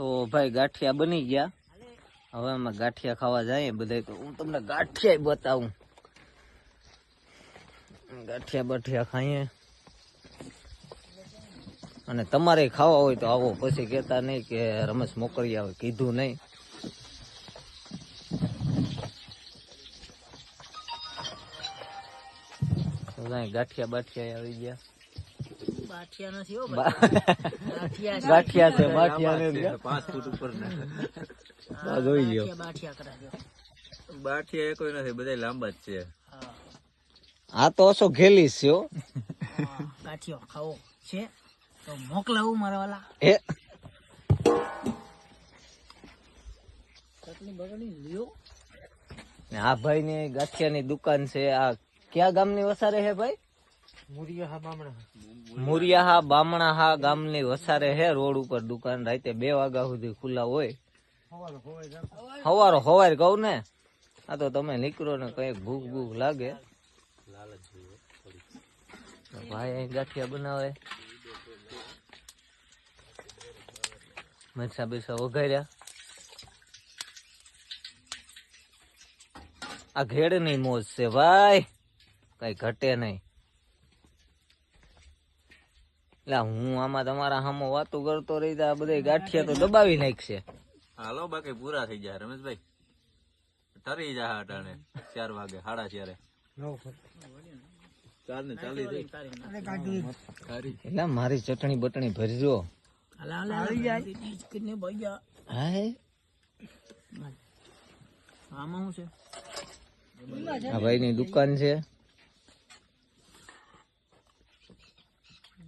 તો ભાઈ ગાંઠિયા બની ગયા. હવે અમે ગાંઠિયા ખાવા જઈએ બધા તો. હું તમને ગાંઠિયા બતાવું. ગાંઠિયા બાઠિયા ખાઈએ. અને તમારે ખાવા હોય તો આવો. પછી કહેતા નહીં કે રમેશ મોકલી આવે કીધું નહીં. ગાંઠિયા બાઠિયા આવી ગયા. બાઠિયા નથી હો બાઠિયા છે. ગાંઠિયા બાઠિયા ને પાંચ ફૂટ ઉપર આ જોઈ લ્યો. બાઠિયા કોઈ નથી બધા લાંબા જ છે. હા. આ તો ઓછો ઘેલી છે હો. ગાંઠિયો ખાવો છે. તો મોકલાવું મારા વાલા. એ. ચટણી બગડી લ્યો. આ ભાઈ ની ગાંઠિયા ની દુકાન છે. આ ક્યાં ગામની વસારે હે ભાઈ? મુરિયાહા બામણાહા ગામની વસારે હે, રોડ ઉપર દુકાન રાતે બે વાગ્યા સુધી ખુલ્લા હોય. હવારો હવાર કહું ને, આ તો તમે નીકળો ને કંઈક ભૂખ ભૂખ લાગે. ભાઈ અહીં ગાંઠિયા બનાવે. મરસા બેસા વઘાર્યા. આ ઘેડની મોજ છે ભાઈ. કઈ ઘટે નહીં. એટલે હું આમાં તમારા સામો વાતો કરતો રહી આ બધા ગાંઠિયા તો દબાવી નાખશે. હાલો બાકી પૂરા થઈ જાય રમેશભાઈ. ઠરી જા અટાણે ચાર વાગે સાડા ચારે. ચાર ને ચાલી એટલે મારી ચટણી બટણી ભરજો. હાલા હાલા આવી જાય. કિડની ભાઈ આમાં શું છે? આ ભાઈ ની દુકાન છે.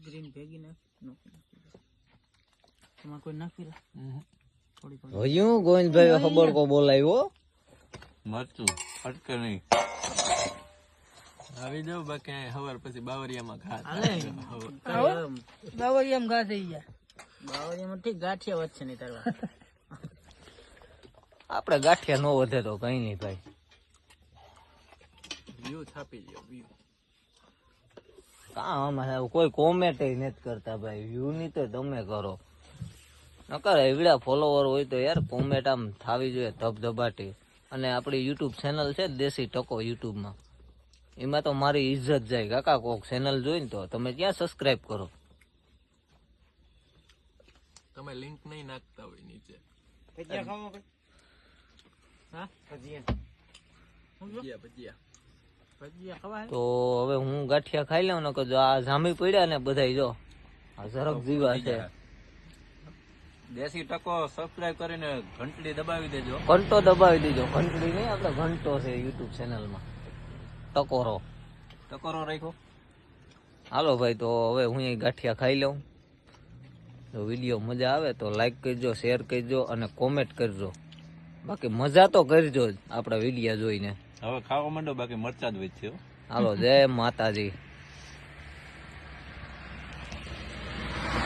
ગ્રીન ભેગી નાખ તમારે કોઈ નાખી લે? ભયું ગોવિંદભાઈ ખબર કો બોલાવ્યો મરચું ફટકે નહીં. આવી જાવ બાકી હવાર પછી બાવરિયામાં ઘા હાલે. બાવરિયામાં ઘા થઈ ગયા. બાવરિયામાં ઠીક ગાંઠિયા વધશે નહીં તારવા આપણે ગાંઠિયા નો વધે તો કઈ નહીં ભાઈ. વ્યૂ છાપી ગયો વ્યૂ. કાં આમાં કોઈ કોમેન્ટ નથી કરતા ભાઈ. વ્યૂ ની તો તમે કરો. નકર એવડા ફોલોવર હોય તો યાર કોમેન્ટ આમ થાવી જોઈએ ધબધબાટી. અને આપણી યુટ્યુબ ચેનલ છે દેશી ટકો યુટ્યુબમાં એમાં તો મારી ઇજ્જત જાય. કાકા કોક ચેનલ જોઈને તો તમે ક્યાં સબસ્ક્રાઇબ કરો? તમે લિંક નહીં નાખતા હોય નીચે. હા? ભજીયા. ભજીયા ભજીયા. તો હવે હું ગાંઠિયા ખાઈ લઉં ને જો આ જામી પડ્યા ને બધાય જો. આ ઝરક જીવા છે. દેશી ટકો સબસ્ક્રાઇબ કરીને ઘંટડી દબાવી દેજો. ઘંટો દબાવી દેજો. ઘંટડી નહીં આપણે ઘંટો છે યુટ્યુબ ચેનલમાં ટકોરો. ટકોરો રાખ્યો? હાલો ભાઈ તો હવે હું એ ગાંઠિયા ખાઈ લઉં. જો વીડિયો મજા આવે તો લાઈક કરજો શેર કરજો અને કોમેન્ટ કરજો. બાકી મજા તો કરજો જ આપણા વિડીયા જોઈને. હવે ખાવા માંડો બાકી મરચા જ વેચ્યો હાલો જય માતાજી.